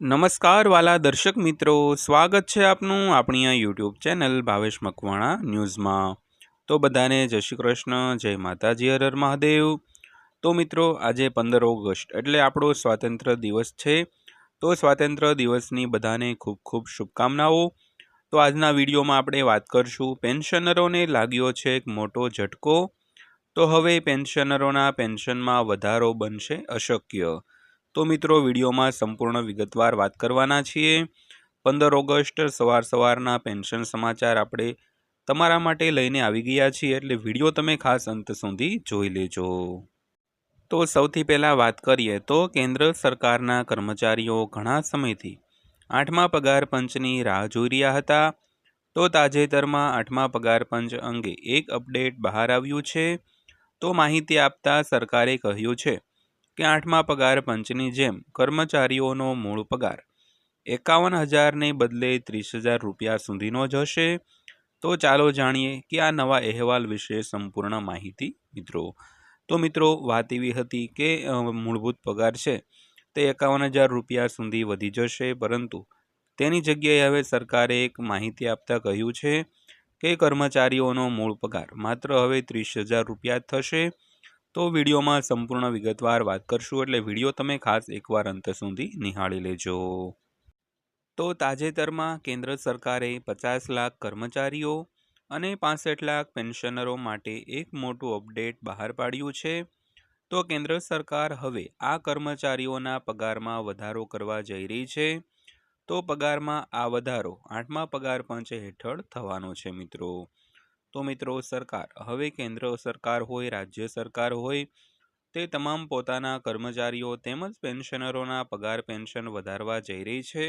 નમસ્કાર વાલા દર્શક મિત્રો, સ્વાગત છે આપનું આપણી આ યુટ્યુબ ચેનલ ભાવેશ મકવાણા ન્યૂઝમાં. તો બધાને જય શ્રી કૃષ્ણ, જય માતાજી, હર મહાદેવ. તો મિત્રો, આજે પંદર ઓગસ્ટ એટલે આપણો સ્વાતંત્ર્ય દિવસ છે. તો સ્વાતંત્ર્ય દિવસની બધાને ખૂબ ખૂબ શુભકામનાઓ. તો આજના વિડીયોમાં આપણે વાત કરશું પેન્શનરોને લાગ્યો છે એક મોટો ઝટકો. તો હવે પેન્શનરોના પેન્શનમાં વધારો બનશે અશક્ય. તો મિત્રો, વિડીયોમાં સંપૂર્ણ વિગતવાર વાત કરવાના છીએ. પંદર ઓગસ્ટ, સવાર સવારના પેન્શન સમાચાર આપણે તમારા માટે લઈને આવી ગયા છીએ, એટલે વીડિયો તમે ખાસ અંત સુધી જોઈ લેજો. તો સૌથી પહેલાં વાત કરીએ તો કેન્દ્ર સરકારના કર્મચારીઓ ઘણા સમયથી આઠમા પગાર પંચની રાહ જોઈ રહ્યા હતા. તો તાજેતરમાં આઠમા પગાર પંચ અંગે એક અપડેટ બહાર આવ્યું છે. તો માહિતી આપતા સરકારે કહ્યું છે કે આઠમા પગાર પંચની જેમ કર્મચારીઓનો મૂળ પગાર. એકાવન હજારને બદલે ત્રીસ હજાર રૂપિયા સુધીનો જ હશે. તો ચાલો જાણીએ કે આ નવા અહેવાલ વિશે સંપૂર્ણ માહિતી મિત્રો. તો મિત્રો, વાત એવી હતી કે મૂળભૂત પગાર છે, તે એકાવન હજાર રૂપિયા સુધી વધી જશે. પરંતુ તેની જગ્યાએ હવે સરકારે એક માહિતી આપતા કહ્યું છે કે કર્મચારીઓનો મૂળ પગાર માત્ર હવે ત્રીસ હજાર રૂપિયા થશે. તો વિડીયોમાં સંપૂર્ણ વિગતવાર વાત કરશું એટલે વીડિયો તમે ખાસ એકવાર અંત સુધી નિહાળી લેજો. તો તાજેતરમાં કેન્દ્ર સરકારે પચાસ લાખ કર્મચારીઓ અને પાસઠ લાખ પેન્શનરો માટે એક મોટું અપડેટ બહાર પાડ્યું છે. તો કેન્દ્ર સરકાર હવે આ કર્મચારીઓના પગારમાં વધારો કરવા જઈ રહી છે. તો પગારમાં આ વધારો આઠમા પગાર પંચ હેઠળ થવાનો છે મિત્રો. તો મિત્રો સરકાર, હવે કેન્દ્ર સરકાર હોય, રાજ્ય સરકાર હોય, તે તમામ પોતાના કર્મચારીઓ તેમજ પેન્શનરોના પગાર પેન્શન વધારવા જઈ રહી છે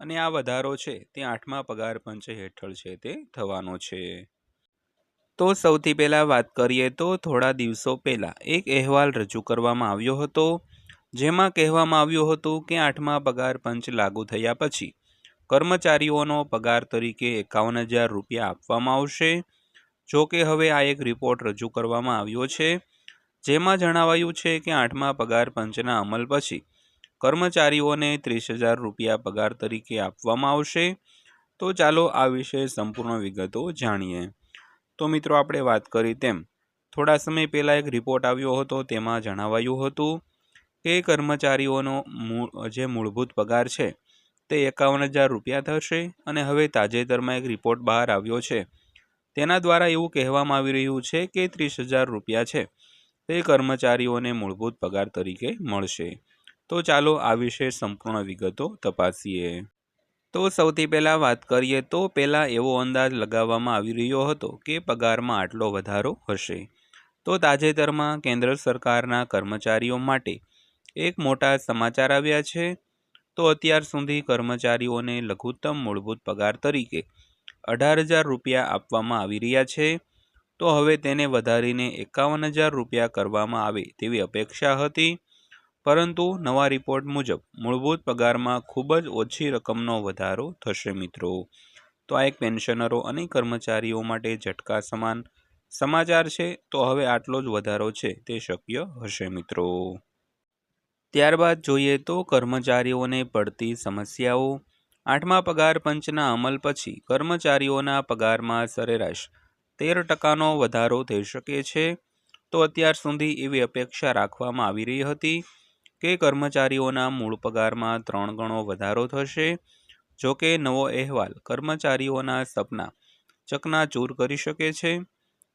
અને આ વધારો છે તે આઠમા પગાર પંચ હેઠળ છે તે થવાનો છે. તો સૌથી પહેલાં વાત કરીએ તો થોડા દિવસો પહેલાં એક અહેવાલ રજૂ કરવામાં આવ્યો હતો, જેમાં કહેવામાં આવ્યું હતું કે આઠમા પગાર પંચ લાગુ થયા પછી કર્મચારીઓનો પગાર તરીકે એકાવન હજાર રૂપિયા આપવામાં આવશે જો કે હવે આ એક રિપોર્ટ રજૂ કરવામાં આવ્યો છે, જેમાં જણાવાયું છે કે આઠમા પગાર પંચના અમલ પછી કર્મચારીઓને ત્રીસ હજાર રૂપિયા પગાર તરીકે આપવામાં આવશે. તો ચાલો આ વિશે સંપૂર્ણ વિગતો જાણીએ. તો મિત્રો, આપણે વાત કરી તેમ, થોડા સમય પહેલાં એક રિપોર્ટ આવ્યો હતો, તેમાં જણાવાયું હતું કે કર્મચારીઓનો જે મૂળભૂત પગાર છે, તે એકાવન હજાર રૂપિયા થશે અને હવે તાજેતરમાં એક રિપોર્ટ બહાર આવ્યો છે તેના દ્વારા એવું કહેવામાં આવી રહ્યું છે કે ત્રીસ હજાર રૂપિયા છે. તે કર્મચારીઓને મૂળભૂત પગાર તરીકે મળશે. તો ચાલો આ વિશે સંપૂર્ણ વિગતો તપાસીએ. તો સૌથી પહેલાં વાત કરીએ તો પહેલાં એવો અંદાજ લગાવવામાં આવી રહ્યો હતો કે પગારમાં આટલો વધારો હશે. તો તાજેતરમાં કેન્દ્ર સરકારના કર્મચારીઓ માટે એક મોટા સમાચાર આવ્યા છે. તો અત્યાર સુધી કર્મચારીઓને લઘુત્તમ મૂળભૂત પગાર તરીકે અઢાર હજાર રૂપિયા આપવામાં આવી રહ્યા છે. તો હવે તેને વધારીને એકાવન હજાર રૂપિયા કરવામાં આવે તેવી અપેક્ષા હતી. પરંતુ નવા રિપોર્ટ મુજબ મૂળભૂત પગારમાં ખૂબ જ ઓછી રકમનો વધારો થશે મિત્રો. તો આ એક પેન્શનરો અને કર્મચારીઓ માટે ઝટકા સમાન સમાચાર છે. તો હવે આટલો જ વધારો છે તે શક્ય હશે મિત્રો. ત્યારબાદ જોઈએ તો કર્મચારીઓને પડતી સમસ્યાઓ. આઠમા પગાર પંચના અમલ પછી કર્મચારીઓના પગારમાં સરેરાશ તેર ટકાનો વધારો થઈ શકે છે. તો અત્યાર સુધી એવી અપેક્ષા રાખવામાં આવી રહી હતી કે કર્મચારીઓના મૂળ પગારમાં ત્રણ ગણો વધારો થશે. જો કે નવો અહેવાલ કર્મચારીઓના સપના ચકનાચૂર કરી શકે છે.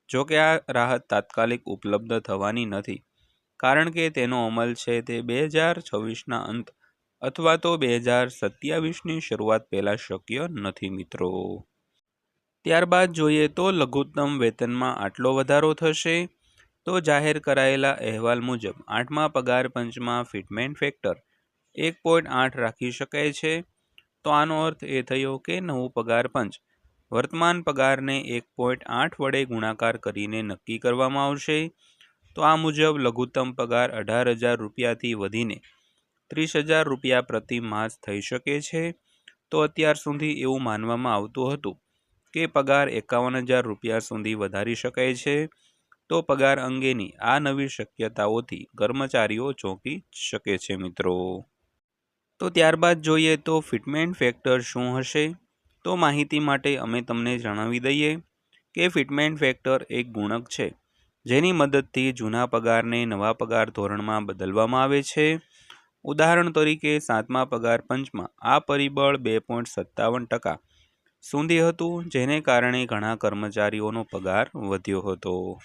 જો કે આ રાહત તાત્કાલિક ઉપલબ્ધ થવાની નથી. કારણ કે તેનો અમલ છે તે બે હજાર છવ્વીસના અંત અથવા તો બે હજાર સત્યાવીસની શરૂઆત પહેલાં શક્ય નથી મિત્રો. ત્યારબાદ જોઈએ તો લઘુત્તમ વેતનમાં આટલો વધારો થશે તો જાહેર કરાયેલા અહેવાલ મુજબ આઠમા પગાર પંચમાં ફિટમેન્ટ ફેક્ટર એક પોઈન્ટ આઠ રાખી શકાય છે. તો આનો અર્થ એ થયો કે નવું પગાર પંચ વર્તમાન પગારને એક પોઈન્ટ આઠ વડે ગુણાકાર કરીને નક્કી કરવામાં આવશે. તો આ મુજબ લઘુત્તમ પગાર અઢાર હજાર રૂપિયાથી વધીને ત્રીસ હજાર રૂપિયા પ્રતિ માસ થઈ શકે છે. તો અત્યાર સુધી એવું માનવામાં આવતું હતું કે પગાર એકાવન હજાર રૂપિયા સુધી વધારી શકાય છે. તો પગાર અંગેની આ નવી શક્યતાઓથી કર્મચારીઓ ચોંકી શકે છે મિત્રો. તો ત્યારબાદ જોઈએ તો ફિટમેન્ટ ફેક્ટર શું હશે? તો માહિતી માટે અમે તમને જણાવી દઈએ કે ફિટમેન્ટ ફેક્ટર એક ગુણક છે, જેની મદદથી જૂના પગારને નવા પગાર ધોરણમાં બદલવામાં આવે છે. ઉદાહરણ તરીકે સાતમા પગાર પંચમાં આ પરિબળ બે પોઈન્ટ સત્તાવન ટકા. સુધી હતું, જેને કારણે ઘણા કર્મચારીઓનો પગાર વધ્યો હતો.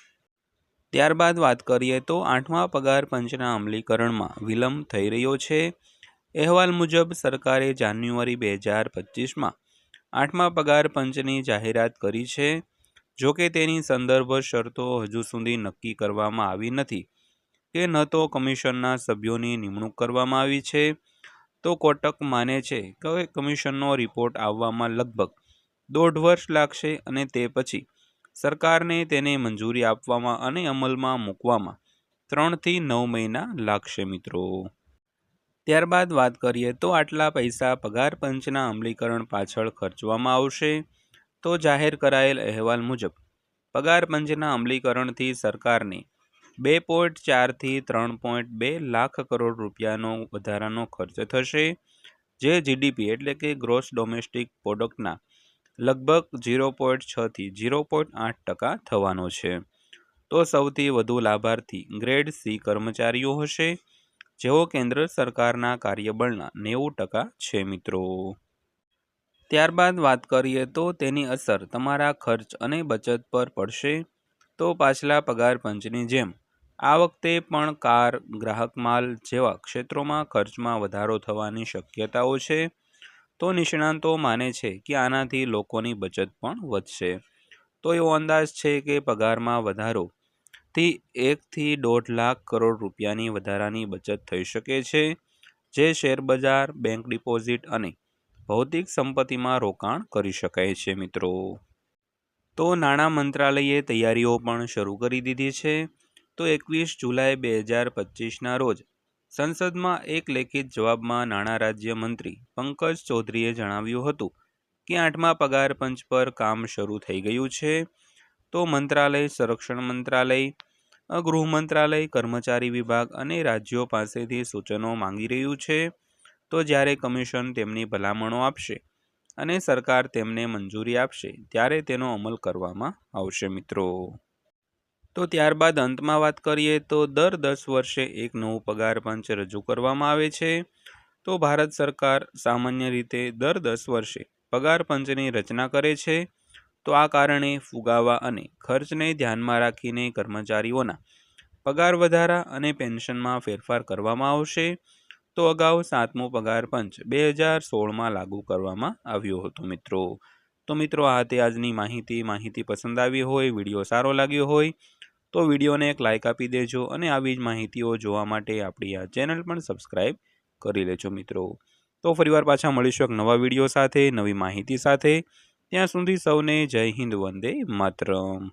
ત્યારબાદ વાત કરીએ તો આઠમા પગાર પંચના અમલીકરણમાં વિલંબ થઈ રહ્યો છે. અહેવાલ મુજબ, સરકારે જાન્યુઆરી બે હજાર પચીસમાં આઠમા પગાર પંચની જાહેરાત કરી છે. જો કે તેની સંદર્ભ શરતો હજુ સુધી નક્કી કરવામાં આવી નથી. કે ન તો કમિશનના સભ્યોની નિમણૂક કરવામાં આવી છે. તો કોટક માને છે કે કમિશનનો રિપોર્ટ આવવામાં લગભગ દોઢ વર્ષ લાગશે અને તે પછી સરકારને તેને મંજૂરી આપવામાં અને અમલમાં મૂકવામાં ત્રણથી નવ મહિના લાગશે મિત્રો. ત્યારબાદ વાત કરીએ તો આટલા પૈસા પગાર પંચના અમલીકરણ પાછળ ખર્ચવામાં આવશે. તો જાહેર કરાયેલ અહેવાલ મુજબ પગાર પંચના અમલીકરણથી સરકારને બે પોઈન્ટ ચારથી ત્રણ પોઈન્ટ બે લાખ કરોડ રૂપિયાનો વધારાનો ખર્ચ થશે, જે જીડીપી એટલે કે ગ્રોસ ડોમેસ્ટિક પ્રોડક્ટના લગભગ ઝીરો પોઈન્ટ છથી ઝીરો પોઈન્ટ આઠ ટકા થવાનો છે. તો સૌથી વધુ લાભાર્થી ગ્રેડ સી કર્મચારીઓ હશે, જેઓ કેન્દ્ર સરકારના કાર્યબળના નેવું ટકા છે મિત્રો. ત્યારબાદ વાત કરીએ તો તેની અસર તમારા ખર્ચ અને બચત પર પડશે. તો પાછલા પગાર પંચની જેમ આ વખતે પણ કાર, ગ્રાહક માલ જેવા ક્ષેત્રોમાં ખર્ચમાં વધારો થવાની શક્યતાઓ છે. તો નિષ્ણાંતો માને છે કે આનાથી લોકોની બચત પણ વધશે. તો એવો અંદાજ છે કે પગારમાં વધારો થી એકથી દોઢ લાખ કરોડ રૂપિયાની વધારાની બચત થઈ શકે છે, જે શેરબજાર બેંક ડિપોઝિટ અને ભૌતિક સંપત્તિમાં રોકાણ કરી શકાય છે મિત્રો. તો નાણાં મંત્રાલયે તૈયારીઓ પણ શરૂ કરી દીધી છે. તો એકવીસ જુલાઈ બે હજાર પચીસના રોજ સંસદમાં એક લેખિત જવાબમાં નાણાં રાજ્યમંત્રી પંકજ ચૌધરીએ જણાવ્યું હતું કે આઠમા પગાર પંચ પર કામ શરૂ થઈ ગયું છે. તો મંત્રાલય, સંરક્ષણ મંત્રાલય, ગૃહ મંત્રાલય, કર્મચારી વિભાગ અને રાજ્યો પાસેથી સૂચનો માંગી રહ્યું છે. તો જ્યારે કમિશન તેમની ભલામણો આપશે અને સરકાર તેમને મંજૂરી આપશે, ત્યારે તેનો અમલ કરવામાં આવશે મિત્રો. તો ત્યારબાદ અંતમાં વાત કરીએ તો દર દસ વર્ષે એક નવું પગાર પંચ રજૂ કરવામાં આવે છે. તો ભારત સરકાર સામાન્ય રીતે દર દસ વર્ષે પગાર પંચની રચના કરે છે. તો આ કારણે ફુગાવા અને ખર્ચને ધ્યાનમાં રાખીને કર્મચારીઓના પગાર વધારા અને પેન્શનમાં ફેરફાર કરવામાં આવશે. તો અગાઉ સાતમો પગાર પંચ બે હજાર સોળમાં લાગુ કરવામાં આવ્યો હતો મિત્રો. તો મિત્રો, આ તે આજની માહિતી. માહિતી પસંદ આવી હોય, વીડિયો સારો લાગ્યો હોય તો વિડીયોને એક લાઇક આપી દેજો અને આવી જ માહિતીઓ જોવા માટે આપણી આ ચેનલ પણ સબસ્ક્રાઈબ કરી લેજો મિત્રો. તો ફરીવાર પાછા મળીશું એક નવા વીડિયો સાથે, નવી માહિતી સાથે. ત્યાં સુધી સૌને જય હિન્દ, વંદે માતરમ.